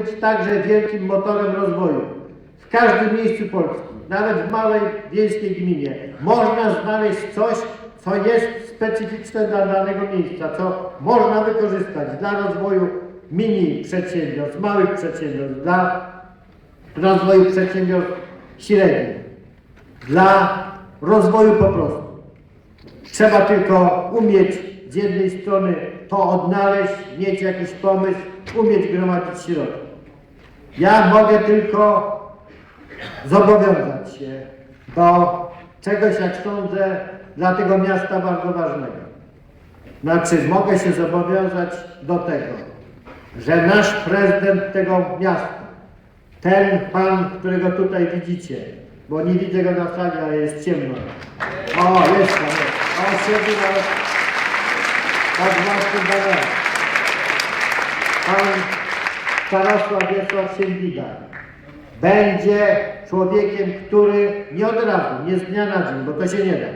być także wielkim motorem rozwoju. W każdym miejscu Polski, nawet w małej wiejskiej gminie, można znaleźć coś, co jest specyficzne dla danego miejsca, co można wykorzystać dla rozwoju mini przedsiębiorstw, małych przedsiębiorstw, dla rozwoju przedsiębiorstw średnich, dla rozwoju po prostu. Trzeba tylko umieć z jednej strony to odnaleźć, mieć jakiś pomysł, umieć gromadzić środki. Ja mogę tylko zobowiązać się do czegoś, jak sądzę, dla tego miasta bardzo ważnego. Znaczy, mogę się zobowiązać do tego, że nasz prezydent tego miasta, ten pan, którego tutaj widzicie, bo nie widzę go na sali, ale jest ciemno. O, jest tam. On siedzi na pod własnym banerem. Pan Starosław Wiesław Szylwida będzie człowiekiem, który nie od razu, nie z dnia na dzień, bo to się nie da,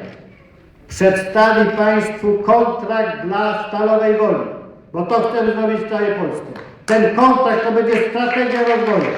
przedstawi Państwu kontrakt dla Stalowej Woli, bo to chcemy zrobić w całej Polsce. Ten kontrakt to będzie strategia rozwoju.